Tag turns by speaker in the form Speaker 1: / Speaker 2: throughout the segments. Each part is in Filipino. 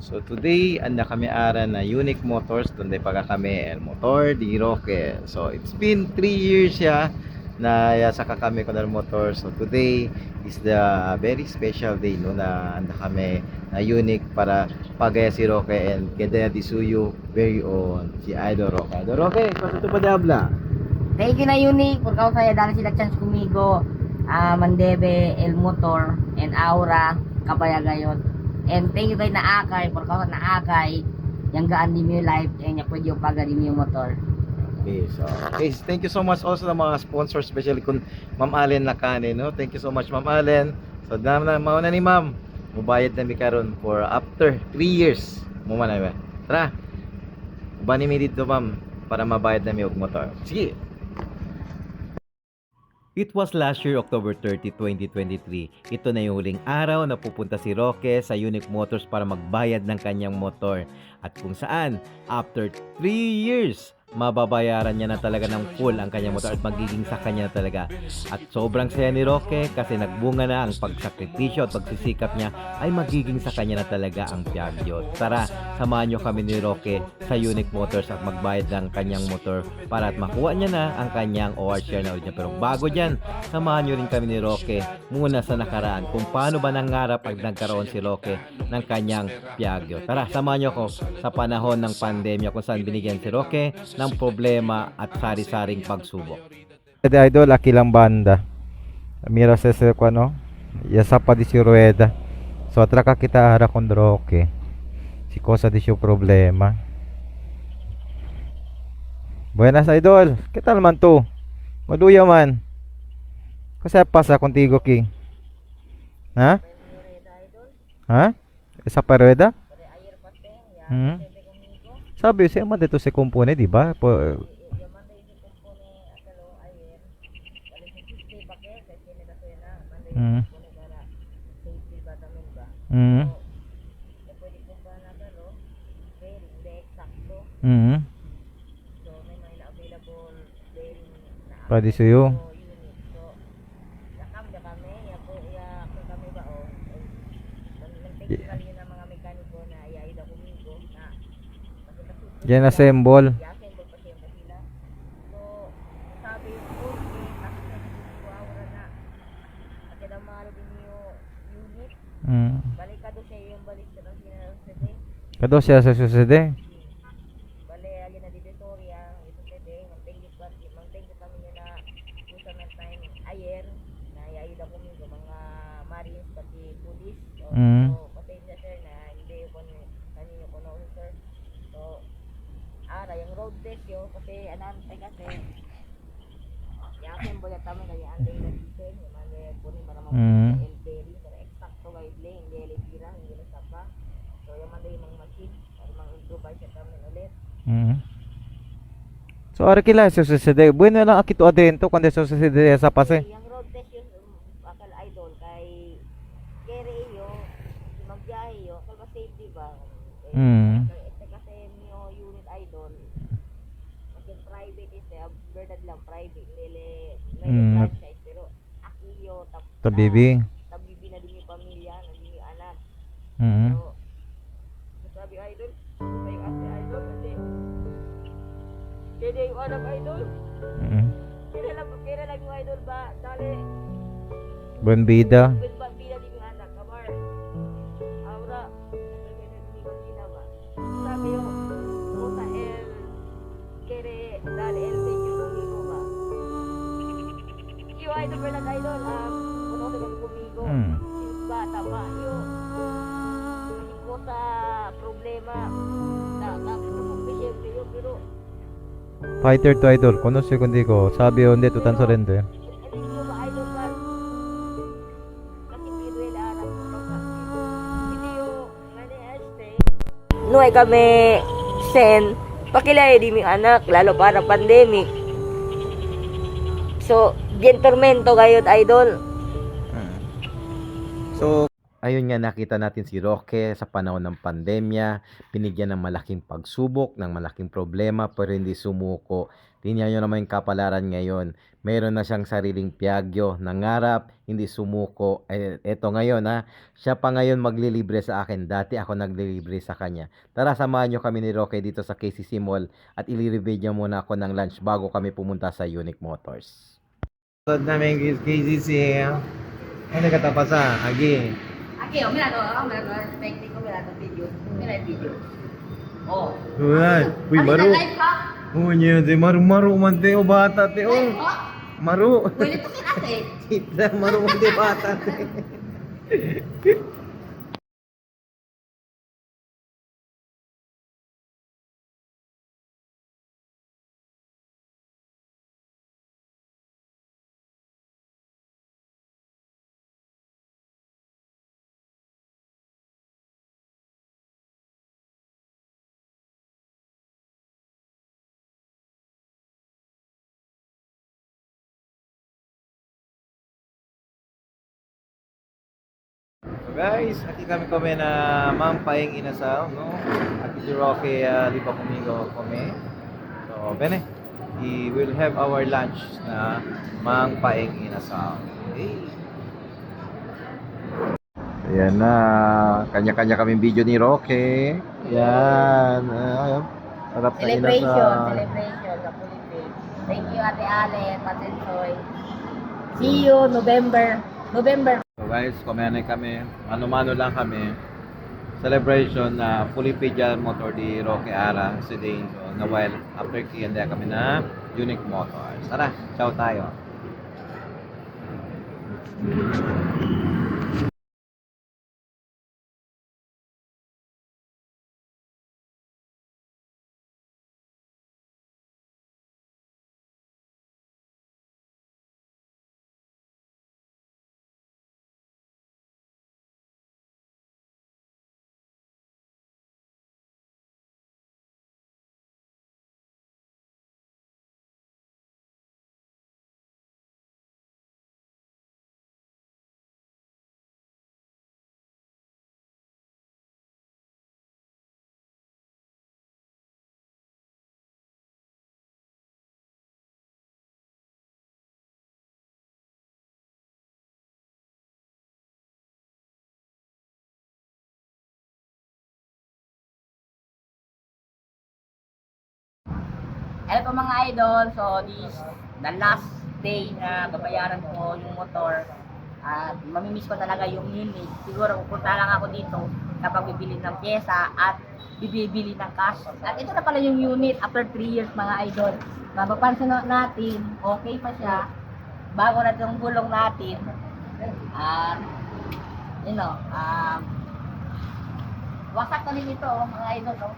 Speaker 1: So today, anda kami ara na Unique Motors, donde paga kami el motor di Roque. So it's been 3 years ya na saka kami el motor. So today is the very special day no na anda kami na Unique para pagaya si Roque and kaya di suyo very own si Idol Roque. Idol Roque, paso pa dabla.
Speaker 2: Thank you na Unique por causa ya dali sila chance kumigo. Ah, Mandebe, El Motor, and Aura, Kabayagayon. And thank you kay Naakay por causa Naakay. Yang gaan di mo yung life, and yung pwede yung paga di mo yung motor.
Speaker 1: Okay, so okay, thank you so much also sa mga sponsors, especially kung Ma'am Allen Nakane, no? Thank you so much Ma'am Allen. So na na mauna ni Ma'am. Mubayad na mi karon for after 3 years. Mo man na ba? Tara. Ubani mi dito Ma'am para mabayad na mi og motor. Sige. It was last year, October 30, 2023. Ito na yung huling araw na pupunta si Roque sa Unique Motors para magbayad ng kanyang motor. At kung saan, after 3 years, mababayaran niya na talaga ng full ang kanyang motor at magiging sa kanya na talaga. At sobrang saya ni Roque kasi nagbunga na ang pagsakripisyo at pagsisikap niya ay magiging sa kanya na talaga ang Piaggio. Tara, samahan niyo kami ni Roque sa Unique Motors at magbayad ng kanyang motor para at makuha niya na ang kanyang OR share na niya. Pero bago dyan, samahan niyo rin kami ni Roque muna sa nakaraan kung paano ba nangarap pag nagkaroon si Roque ng kanyang Piaggio. Tara, samahan niyo ako sa panahon ng pandemya kung saan binigyan si Roque ng problema at sari-saring pagsubok.
Speaker 3: de idol aquí lang banda. Mira se ano. Ya sapa di si rueda. So atraka kita ara con droke. Si cosa di siya problema. Buenas idol. ¿Qué tal man tú? Maduya man. Kasi pasa contigo ki? Ha? Ha? Esa pa rueda? Hmm? Sabi siya man dito si kumpune, di ba? Po, Mm. Mm. Mm. Pwede sa'yo. Yan assemble. Mm.
Speaker 2: Balikado siya yung balik sa sinasade.
Speaker 3: Kado siya sa susede.
Speaker 2: Bale, alin na di Victoria, ito pwede, mag-thank pa, you kami na usa man time ayer, na yaayuda ko mga mga marines pati police.
Speaker 3: Mm.
Speaker 2: so pasensya sir na hindi ko ni kanino ko na sir. Yung road test yo kasi anan ay kasi yakin bola tama kaya anday na dito, yung mga kunin para
Speaker 3: Mm.
Speaker 2: mabuhay el berry para eksakto kay Blay, hindi elitira, hindi na sapa. So, yung mga machine para mang-improvise siya kami ulit.
Speaker 3: Mm. So ara kila sa susede. Bueno lang akito adento kundi sa susede sa pase.
Speaker 2: Yung road test yun, um, akal idol, kay kere iyo, magbiyahe iyo, kalma safety ba? Eh,
Speaker 3: Mm.
Speaker 2: Kasi yung unit idol, kasi private is eh, verdad lang, private, lele, may
Speaker 3: Mm.
Speaker 2: franchise, pero akiyo, tap,
Speaker 3: Tabibi.
Speaker 2: tabibi na din yung pamilya, na din yung anak.
Speaker 3: Mm.
Speaker 2: So, sabi idol, sabi ate idol, kasi, kaya yung anak idol,
Speaker 3: Mm.
Speaker 2: kaya lang, kaya lang yung idol ba, dali,
Speaker 3: Buen vida.
Speaker 2: With
Speaker 3: Fighter to idol. Kuno si kundi ko. Sabi onde tutan sorende.
Speaker 2: hindi ko ba idol ba? Kasi pinwela arap ko ba? Hindi yung, ngani este, Nuhay kami sen pakilala di mi anak lalo para pandemic so bien tormento gayud idol
Speaker 1: So, ayun nga nakita natin si Roque sa panahon ng pandemya, binigyan ng malaking pagsubok, ng malaking problema pero hindi sumuko. Tingnan nyo naman yung kapalaran ngayon. Meron na siyang sariling piyagyo, nangarap, hindi sumuko. Eh, eto ngayon ha, siya pa ngayon maglilibre sa akin. Dati ako naglilibre sa kanya. Tara, samahan nyo kami ni Roque dito sa KCC Mall at ilireview niya muna ako ng lunch bago kami pumunta sa Unique Motors. Sunod namin KCC. Ano ka tapasa? Agi.
Speaker 4: Aki, oh, mira to, oh, mira to, expecting ko, mira to video. Mira yung video. Oh.
Speaker 1: Uy, uy,
Speaker 4: Ano
Speaker 1: maro. Uy, niya, di maru maru man te o bata te o.
Speaker 4: Ka?
Speaker 1: Maru.
Speaker 4: Pwede to kinate.
Speaker 1: Tita, maru man te bata te. So guys, aquí kami kami na Ma'am Paeng Inasal, no? At si Roque uh, Lipa Comigo kami. So, bene. We will have our lunch na Ma'am Paeng Inasal. Okay. Ayan na. Kanya-kanya kaming video ni Roque. Ayan. Ayan. Harap na
Speaker 4: Celebration,
Speaker 1: inasal.
Speaker 4: celebration sa Philippines. Thank you, Ate Ale, Patensoy. See you November. November.
Speaker 1: So guys, kumain kami. Ano-mano lang kami. Celebration na fully pedal motor di Roque Ara si. So, na while after kaya kami na Unique Motors. Tara, ciao tayo.
Speaker 4: Hello po mga idol. So this the last day na babayaran ko yung motor. At mamimiss ko talaga yung unit. Siguro pupunta lang ako dito kapag bibili ng pyesa at bibili ng cash. At ito na pala yung unit after 3 years mga idol. Mapapansin na- natin, okay pa siya. Bago na itong gulong natin. At, you know, um, wasak na rin ito mga idol. No?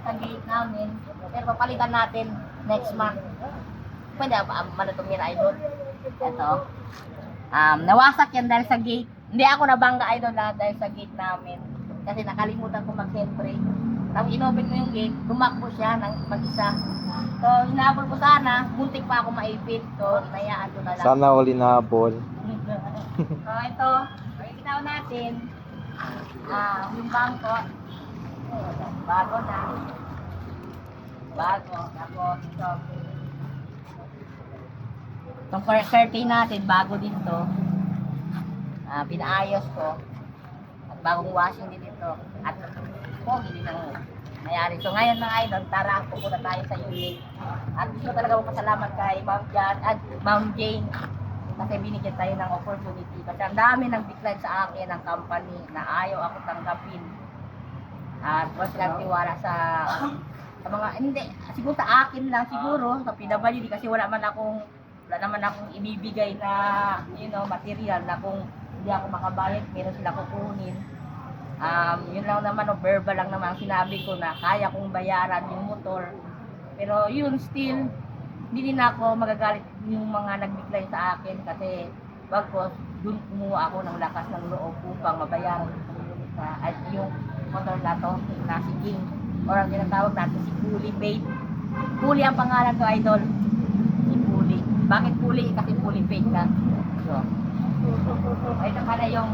Speaker 4: Sa gate namin. Pero papalitan natin next month. Pwede ba man itong mira idol? Ito. Um, nawasak yan dahil sa gate. Hindi ako nabangga idol na dahil sa gate namin. Kasi nakalimutan ko mag-handbrake. Tapos inopen ko yung gate, tumakbo siya ng mag-isa. So, hinabol ko sana, muntik pa ako maipit. So, inayaan ko na lang.
Speaker 2: Sana uli nahabol.
Speaker 4: so, ito, ko natin, ah, yung bangko, bago na. Bago. Tapos, ito. Itong cur- curtain natin, bago din to. Ah, pinaayos ko. At bagong washing din ito. At pogi din ang nangyari. So ngayon mga idol, tara, pupunta tayo sa unit. At gusto talaga magpasalamat kay Ma'am Jan at Ma'am Jane kasi binigyan tayo ng opportunity. Kasi ang dami nang decline sa akin ng company na ayaw ako tanggapin. At wala silang tiwala sa mga, hindi, siguro sa akin lang siguro, sa PWD kasi wala man akong, wala naman akong ibibigay na, you know, material na kung hindi ako makabayad, meron sila kukunin. Um, yun lang naman, o verbal lang naman sinabi ko na kaya kong bayaran yung motor. Pero yun, still, hindi din ako magagalit yung mga nag-decline sa akin kasi bagkos dun kumuha ako ng lakas ng loob upang mabayaran yung at yung motor na to na si King or ang tinatawag natin si Fully Paid. Fully ang pangalan ko idol. Si Fully. Bakit Fully? Kasi fully paid ka. So, ito pala yung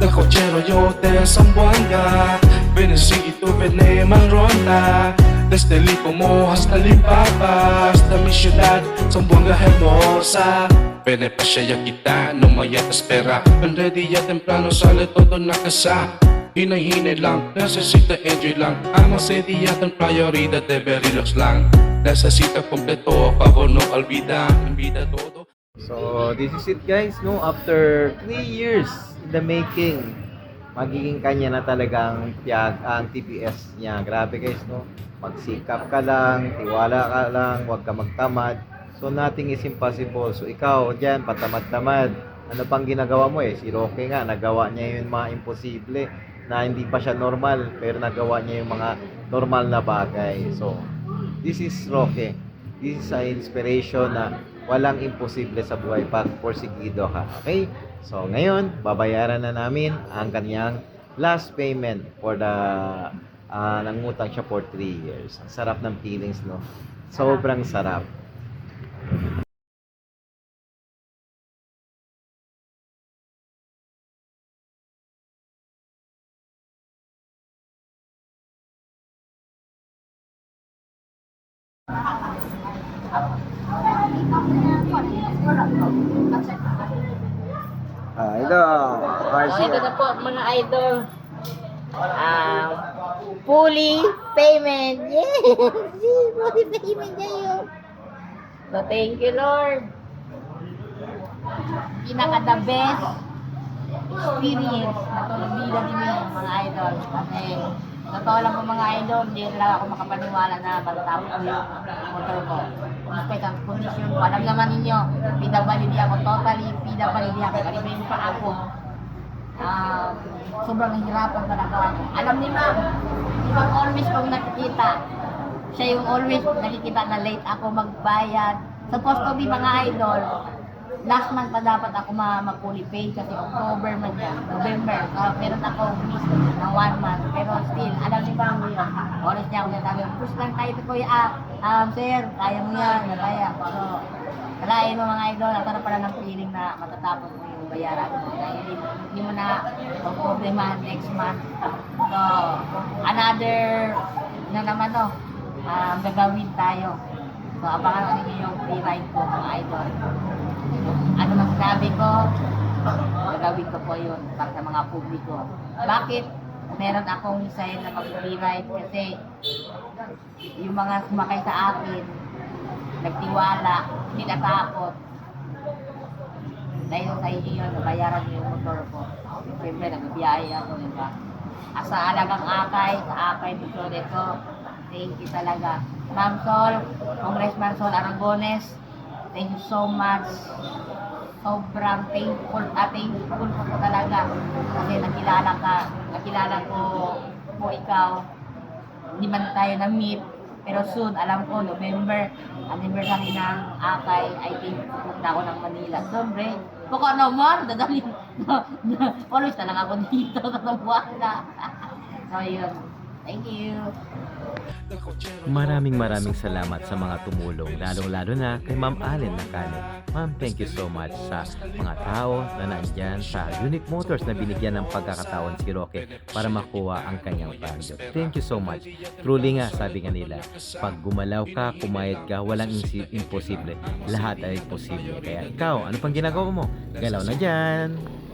Speaker 5: ng kotsero yote Sambuanga Benesito Beneman Ronda Desde Lipo mo hasta Limpapa Hasta mi ciudad Sambuanga hermosa Pene pa siya kita No mayatas pera Ready ya temprano sale todo nakasa Hinay-hinay lang, necesita enjoy lang Ang masaya ang prioridad debe relax lang Necesita kompleto, favor no olvida Olvida todo
Speaker 1: So, this is it guys, no? After 3 years in the making, magiging kanya na talagang tiyag ang TPS niya. Grabe guys, no? Magsikap ka lang, tiwala ka lang, huwag ka magtamad. So, nothing is impossible. So, ikaw dyan, patamad-tamad. Ano pang ginagawa mo eh? Si Roque nga, nagawa niya yung mga imposible na hindi pa siya normal, pero nagawa niya yung mga normal na bagay. So, this is Roque. This is an inspiration na walang imposible sa buhay pag porsigido ka. Okay? So, ngayon, babayaran na namin ang kanyang last payment for the uh, nangutang siya for 3 years. Ang sarap ng feelings, no? Sobrang sarap. Ah, ito.
Speaker 4: So, ito na po mga idol. Um, fully payment. Yes! fully payment kayo. So, thank you, Lord. Pinaka the best experience na ito nabila din mga idol. Kasi, totoo lang po mga idol, hindi lang ako makapaniwala na magtapos ko yung motor ko. Despite ang kondisyon ko, alam naman ninyo, PWD ako totally, PWD ako, kalibre pa ako. Um, sobrang hirapan talaga ako. Alam ni ma'am, di ba always kong nakikita, siya yung always nakikita na late ako magbayad. Supposed to be mga idol, last month pa dapat ako ma mag-fully pay kasi October man yan, November. Uh, meron ako miss ng one month. Pero still, alam ni ma'am Always niya ako nasabi, push lang tayo to kuya. Ah, um, sir, kaya mo yan, kaya. So, kalahin mo mga idol, ang sarap pala ng feeling na matatapos mo yung bayaran mo. Hindi, hindi mo na problema next month. So, another na naman to, um, gagawin tayo. So, abangan ninyo yung free ride ko mga idol. Ano man sinabi ko, gagawin ko po yun para sa mga publiko. Bakit? Meron akong sign na mag-free ride kasi yung mga sumakay sa akin, nagtiwala, hindi natakot. Dahil sa inyo yun, nabayaran niyo yung motor ko. Siyempre, nagbiyahe ako, di ba? Asa alagang akay, sa akay dito dito. Thank you talaga. Ma'am Sol, Congressman Sol Aragones, thank you so much. Sobrang thankful, ah, thankful ko talaga. Kasi nakilala ka, nakilala ko po ikaw. Hindi man tayo na-meet, pero soon, alam ko, November, anniversary ng Akay, I think pupunta ako ng Manila. Siyempre, baka naman, dadali, always na lang ako dito, tatabuan na. so, yun. Thank you.
Speaker 1: Maraming maraming salamat sa mga tumulong, lalong-lalo na kay Ma'am Allen Nakane. Ma'am, thank you so much sa mga tao na nandyan sa Unique Motors na binigyan ng pagkakataon si Roque para makuha ang kanyang panjo. Thank you so much. Truly nga, sabi nga nila, pag gumalaw ka, kumayad ka, walang imposible. Lahat ay posible. Kaya ikaw, ano pang ginagawa mo? Galaw na dyan!